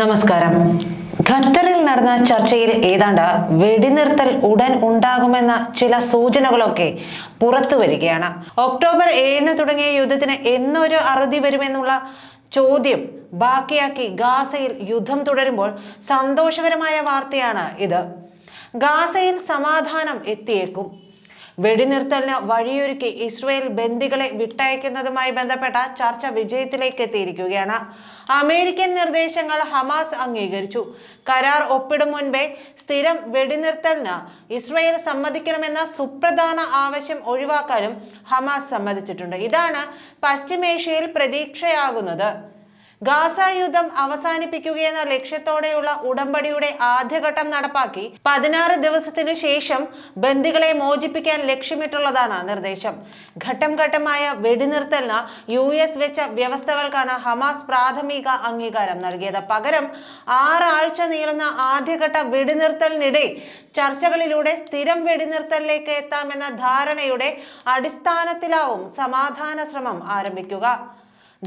നമസ്കാരം. ഖത്തറിൽ നടന്ന ചർച്ചയിൽ ഏതാണ്ട് വെടിനിർത്തൽ ഉടൻ ഉണ്ടാകുമെന്ന ചില സൂചനകളൊക്കെ പുറത്തു വരികയാണ്. ഒക്ടോബർ ഏഴിന് തുടങ്ങിയ യുദ്ധത്തിന് എന്നൊരു അറുതി വരുമെന്നുള്ള ചോദ്യം ബാക്കിയാക്കി ഗാസയിൽ യുദ്ധം തുടരുമ്പോൾ സന്തോഷകരമായ വാർത്തയാണ് ഇത്. ഗാസയിൽ സമാധാനം എത്തിയേക്കും. വെടിനിർത്തലിന് വഴിയൊരുക്കി ഇസ്രയേൽ ബന്ദികളെ വിട്ടയക്കുന്നതുമായി ബന്ധപ്പെട്ട ചർച്ച വിജയത്തിലേക്ക് എത്തിയിരിക്കുകയാണ്. അമേരിക്കൻ നിർദ്ദേശങ്ങൾ ഹമാസ് അംഗീകരിച്ചു. കരാർ ഒപ്പിടും മുൻപേ സ്ഥിരം വെടിനിർത്തലിന് ഇസ്രയേൽ സമ്മതിക്കണമെന്ന സുപ്രധാന ആവശ്യം ഒഴിവാക്കാനും ഹമാസ് സമ്മതിച്ചിട്ടുണ്ട്. ഇതാണ് പശ്ചിമേഷ്യയിൽ പ്രതീക്ഷയാകുന്നത്. ഗാസ യുദ്ധം അവസാനിപ്പിക്കുകയെന്ന ലക്ഷ്യത്തോടെയുള്ള ഉടമ്പടിയുടെ ആദ്യഘട്ടം നടപ്പാക്കി പതിനാറ് ദിവസത്തിനു ശേഷം ബന്ദികളെ മോചിപ്പിക്കാൻ ലക്ഷ്യമിട്ടുള്ളതാണ് നിർദ്ദേശം. ഘട്ടം ഘട്ടമായ വെടിനിർത്തലിന് യു എസ് വെച്ച വ്യവസ്ഥകൾക്കാണ് ഹമാസ് പ്രാഥമിക അംഗീകാരം നൽകിയത്. പകരം ആറാഴ്ച നീളുന്ന ആദ്യഘട്ട വെടിനിർത്തലിനിടെ ചർച്ചകളിലൂടെ സ്ഥിരം വെടിനിർത്തലിലേക്ക് എത്താമെന്ന ധാരണയുടെ അടിസ്ഥാനത്തിലാവും സമാധാന ശ്രമം ആരംഭിക്കുക.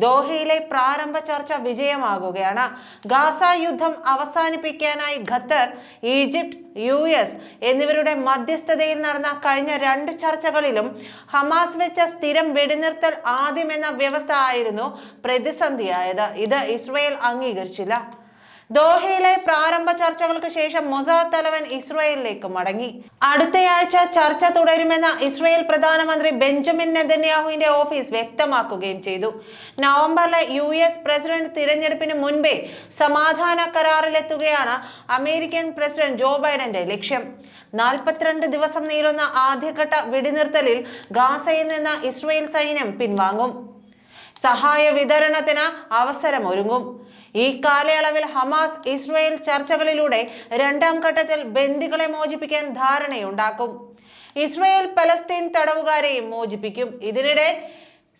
ദോഹയിലെ പ്രാരംഭ ചർച്ച വിജയമാകുകയാണ്. ഗാസ യുദ്ധം അവസാനിപ്പിക്കാനായി ഖത്തർ ഈജിപ്ത് യു എസ് എന്നിവരുടെ മധ്യസ്ഥതയിൽ നടന്ന കഴിഞ്ഞ രണ്ട് ചർച്ചകളിലും ഹമാസ് വെച്ച സ്ഥിരം വെടിനിർത്തൽ ആദ്യം എന്ന വ്യവസ്ഥ ആയിരുന്നു പ്രതിസന്ധിയായത്. ഇത് ഇസ്രയേൽ അംഗീകരിച്ചില്ല. ദോഹയിലെ പ്രാരംഭ ചർച്ചകൾക്ക് ശേഷം മൊസാദ് തലവൻ ഇസ്രയേലിലേക്ക് മടങ്ങി. അടുത്തയാഴ്ച ചർച്ച തുടരുമെന്ന് ഇസ്രയേൽ പ്രധാനമന്ത്രി ബെഞ്ചമിൻ നെതന്യാഹുവിന്റെ ഓഫീസ് വ്യക്തമാക്കുകയും ചെയ്തു. നവംബറിലെ യു എസ് പ്രസിഡന്റ് തിരഞ്ഞെടുപ്പിന് മുൻപേ സമാധാന കരാറിലെത്തുകയാണ് അമേരിക്കൻ പ്രസിഡന്റ് ജോ ബൈഡന്റെ ലക്ഷ്യം. നാൽപ്പത്തിരണ്ട് ദിവസം നീളുന്ന ആദ്യഘട്ട വെടിനിർത്തലിൽ ഗാസയിൽ നിന്ന് ഇസ്രയേൽ സൈന്യം പിൻവാങ്ങും. സഹായ വിതരണത്തിന് അവസരമൊരുങ്ങും. ഈ കാലയളവിൽ ഹമാസ് ഇസ്രയേൽ ചർച്ചകളിലൂടെ രണ്ടാം ഘട്ടത്തിൽ ബന്ദികളെ മോചിപ്പിക്കാൻ ധാരണയുണ്ടാക്കും. Israel Palestine തടവുകാരെയും മോചിപ്പിക്കും. ഇതിനിടെ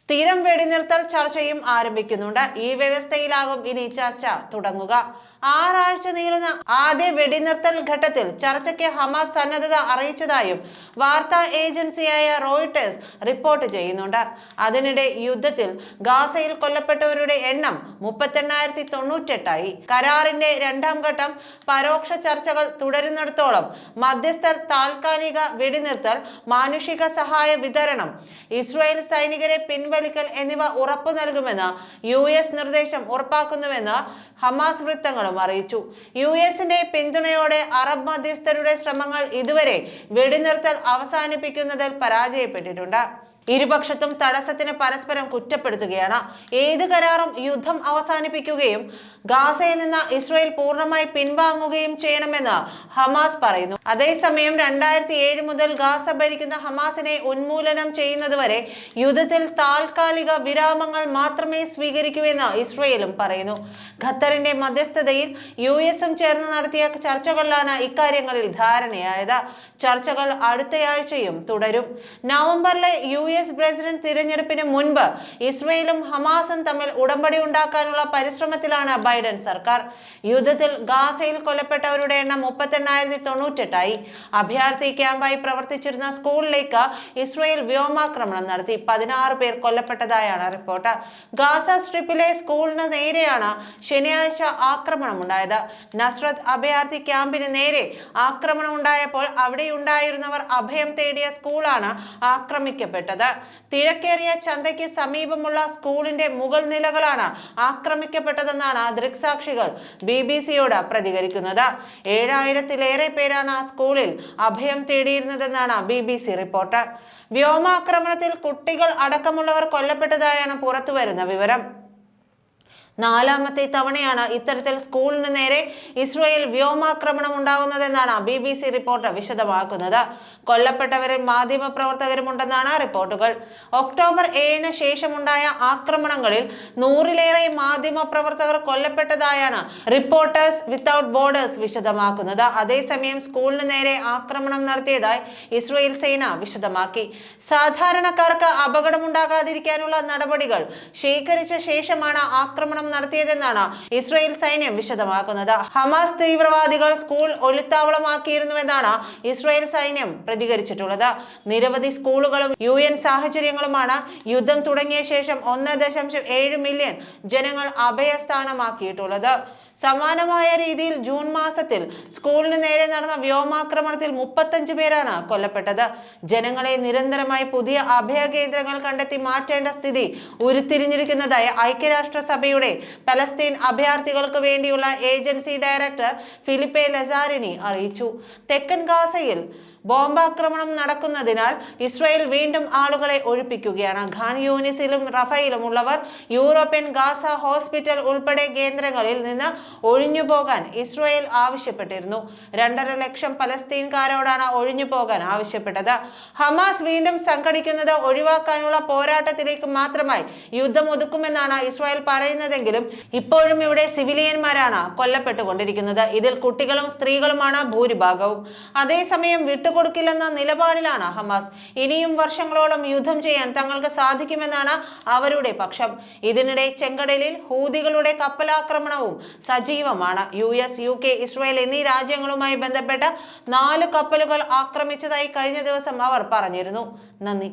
സ്ഥിരം വെടിനിർത്തൽ ചർച്ചയും ആരംഭിക്കുന്നുണ്ട്. ഈ വ്യവസ്ഥയിലാകും ഇനി ചർച്ച തുടങ്ങുക. ആറാഴ്ച നീളുന്ന ആദ്യ വെടിനിർത്തൽ ഘട്ടത്തിൽ ചർച്ചയ്ക്ക് ഹമാസ് സന്നദ്ധത അറിയിച്ചതായും വാർത്താ ഏജൻസിയായ റോയിട്ടേഴ്സ് റിപ്പോർട്ട് ചെയ്യുന്നുണ്ട്. അതിനിടെ യുദ്ധത്തിൽ ഗാസയിൽ കൊല്ലപ്പെട്ടവരുടെ എണ്ണം മുപ്പത്തെണ്ണായിരത്തി തൊണ്ണൂറ്റെട്ടായി കരാറിന്റെ രണ്ടാം ഘട്ടം പരോക്ഷ ചർച്ചകൾ തുടരുന്നിടത്തോളം മധ്യസ്ഥർ താൽക്കാലിക വെടിനിർത്തൽ മാനുഷിക സഹായ വിതരണം ഇസ്രായേൽ സൈനികരെ പിൻവലിക്കൽ എന്നിവ ഉറപ്പു നൽകുമെന്ന് യു നിർദ്ദേശം ഉറപ്പാക്കുന്നുവെന്ന് ഹമാസ് വൃത്തങ്ങളും അറിയിച്ചു. യു എസിന്റെ പിന്തുണയോടെ അറബ് മധ്യസ്ഥരുടെ ശ്രമങ്ങൾ ഇതുവരെ വെടിനിർത്തൽ അവസാനിപ്പിക്കുന്നതിൽ പരാജയപ്പെട്ടിട്ടുണ്ട്. ഇരുപക്ഷത്തും തടസ്സത്തിന് പരസ്പരം കുറ്റപ്പെടുത്തുകയാണ്. ഏത് കരാറും യുദ്ധം അവസാനിപ്പിക്കുകയും ഗാസയിൽ നിന്ന് ഇസ്രയേൽ പൂർണമായി പിൻവാങ്ങുകയും ചെയ്യണമെന്ന് ഹമാസ് പറയുന്നു. അതേസമയം രണ്ടായിരത്തി ഏഴ് മുതൽ ഗാസ ഭരിക്കുന്ന ഹമാസിനെ ഉന്മൂലനം ചെയ്യുന്നതുവരെ യുദ്ധത്തിൽ താൽക്കാലിക വിരാമങ്ങൾ മാത്രമേ സ്വീകരിക്കൂ എന്ന് ഇസ്രയേലും പറയുന്നു. ഖത്തറിന്റെ മധ്യസ്ഥതയിൽ യു എസും ചേർന്ന് നടത്തിയ ചർച്ചകളിലാണ് ഇക്കാര്യങ്ങളിൽ ധാരണയായത്. ചർച്ചകൾ അടുത്തയാഴ്ചയും തുടരും. നവംബറിലെ യു എസ് പ്രസിഡന്റ് തിരഞ്ഞെടുപ്പിന് മുൻപ് ഇസ്രയേലും ഹമാസും തമ്മിൽ ഉടമ്പടി ഉണ്ടാക്കാനുള്ള പരിശ്രമത്തിലാണ് ബൈഡൻ സർക്കാർ. യുദ്ധത്തിൽ ഗാസയിൽ കൊല്ലപ്പെട്ടവരുടെ എണ്ണം മുപ്പത്തെണ്ണായിരത്തി തൊണ്ണൂറ്റെട്ടായി. അഭയാർത്ഥി ക്യാമ്പായി പ്രവർത്തിച്ചിരുന്ന സ്കൂളിലേക്ക് ഇസ്രയേൽ വ്യോമാക്രമണം നടത്തി. പതിനാറ് പേർ കൊല്ലപ്പെട്ടതായാണ് റിപ്പോർട്ട്. ഗാസ സ്ട്രിപ്പിലെ സ്കൂളിന് നേരെയാണ് ശനിയാഴ്ച ആക്രമണം ഉണ്ടായത് നസ്രത്ത് അഭയാർത്ഥി ക്യാമ്പിന് നേരെ ആക്രമണം ഉണ്ടായപ്പോൾ അവിടെയുണ്ടായിരുന്നവർ അഭയം തേടിയ സ്കൂളാണ് ആക്രമിക്കപ്പെട്ടത്. തിരക്കേറിയ ചന്തയ്ക്ക് സമീപമുള്ള സ്കൂളിന്റെ മുകൾ നിലകളാണ് ആക്രമിക്കപ്പെട്ടതെന്നാണ് ദൃക്സാക്ഷികൾ ബി ബി സിയോട് പ്രതികരിക്കുന്നത്. ഏഴായിരത്തിലേറെ പേരാണ് ആ സ്കൂളിൽ അഭയം തേടിയിരുന്നതെന്നാണ് ബി ബി സി റിപ്പോർട്ട്. വ്യോമാക്രമണത്തിൽ കുട്ടികൾ അടക്കമുള്ളവർ കൊല്ലപ്പെട്ടതായാണ് പുറത്തുവരുന്ന വിവരം. നാലാമത്തെ തവണയാണ് ഇത്തരത്തിൽ സ്കൂളിന് നേരെ ഇസ്രയേൽ വ്യോമാക്രമണം ഉണ്ടാകുന്നതെന്നാണ് ബി ബി സി റിപ്പോർട്ട് വിശദമാക്കുന്നത്. കൊല്ലപ്പെട്ടവരിൽ മാധ്യമപ്രവർത്തകരുമുണ്ടെന്നാണ് റിപ്പോർട്ടുകൾ. ഒക്ടോബർ ഏഴിന് ശേഷമുണ്ടായ ആക്രമണങ്ങളിൽ നൂറിലേറെ മാധ്യമ പ്രവർത്തകർ കൊല്ലപ്പെട്ടതായാണ് റിപ്പോർട്ടേഴ്സ് വിത്തൗട്ട് ബോർഡേഴ്സ് വിശദമാക്കുന്നത്. അതേസമയം സ്കൂളിന് നേരെ ആക്രമണം നടത്തിയതായി ഇസ്രയേൽ സേന വിശദമാക്കി. സാധാരണക്കാർക്ക് അപകടമുണ്ടാകാതിരിക്കാനുള്ള നടപടികൾ ശേഖരിച്ച ശേഷമാണ് ആക്രമണം നടത്തിയതെന്നാണ് ഇസ്രയേൽ സൈന്യം വിശദമാക്കുന്നത്. ഹമാസ് തീവ്രവാദികൾ സ്കൂൾ ഒളിത്താവളമാക്കിയിരുന്നുവെന്നാണ് ഇസ്രയേൽ സൈന്യം പ്രതികരിച്ചിട്ടുള്ളത്. നിരവധി സ്കൂളുകളും യു എൻ സാഹചര്യങ്ങളുമാണ് യുദ്ധം തുടങ്ങിയ ശേഷം ഒന്ന് ദശാംശം ഏഴ് മില്യൺ ജനങ്ങൾ അഭയസ്ഥാനമാക്കിയിട്ടുള്ളത്. സമാനമായ രീതിയിൽ ജൂൺ മാസത്തിൽ സ്കൂളിന് നേരെ നടന്ന വ്യോമാക്രമണത്തിൽ മുപ്പത്തഞ്ച് പേരാണ് കൊല്ലപ്പെട്ടത്. ജനങ്ങളെ നിരന്തരമായി പുതിയ അഭയ കേന്ദ്രങ്ങൾ കണ്ടെത്തി മാറ്റേണ്ട സ്ഥിതി ഉരുത്തിരിഞ്ഞിരിക്കുന്നതായി ഐക്യരാഷ്ട്രസഭയുടെ പലസ്തീൻ അഭയാർത്ഥികൾക്ക് വേണ്ടിയുള്ള ഏജൻസി ഡയറക്ടർ ഫിലിപ്പെ ലസാരിനി അറിയിച്ചു. തെക്കൻ ഗാസയിൽ ബോംബാക്രമണം നടക്കുന്നതിനാൽ ഇസ്രായേൽ വീണ്ടും ആളുകളെ ഒഴിപ്പിക്കുകയാണ്. ഖാൻ യൂനിസിലും റഫയിലും ഉള്ളവർ യൂറോപ്യൻ ഗാസ ഹോസ്പിറ്റൽ ഉൾപ്പെടെ കേന്ദ്രങ്ങളിൽ നിന്ന് ഒഴിഞ്ഞു പോകാൻ ഇസ്രായേൽ ആവശ്യപ്പെട്ടിരുന്നു. രണ്ടര ലക്ഷം പലസ്തീൻകാരോടാണ് ഒഴിഞ്ഞു പോകാൻ ആവശ്യപ്പെട്ടത്. ഹമാസ് വീണ്ടും സംഘടിക്കുന്നത് ഒഴിവാക്കാനുള്ള പോരാട്ടത്തിലേക്ക് മാത്രമായി യുദ്ധം ഒതുക്കുമെന്നാണ് ഇസ്രായേൽ പറയുന്നതെങ്കിലും ഇപ്പോഴും ഇവിടെ സിവിലിയന്മാരാണ് കൊല്ലപ്പെട്ടുകൊണ്ടിരിക്കുന്നത്. ഇതിൽ കുട്ടികളും സ്ത്രീകളുമാണ് ഭൂരിഭാഗവും. അതേസമയം വിട്ടുകൊടുക്കില്ലെന്ന നിലപാടിലാണ് ഹമാസ്. ഇനിയും വർഷങ്ങളോളം യുദ്ധം ചെയ്യാൻ തങ്ങൾക്ക് സാധിക്കുമെന്നാണ് അവരുടെ പക്ഷം. ഇതിനിടെ ചെങ്കടലിൽ ഹൂതികളുടെ കപ്പലാക്രമണവും സജീവമാണ്. U S U K Israel എന്നീ രാജ്യങ്ങളുമായി ബന്ധപ്പെട്ട നാല് കപ്പലുകൾ ആക്രമിച്ചതായി കഴിഞ്ഞ ദിവസം അവർ പറഞ്ഞിരുന്നു. നന്ദി.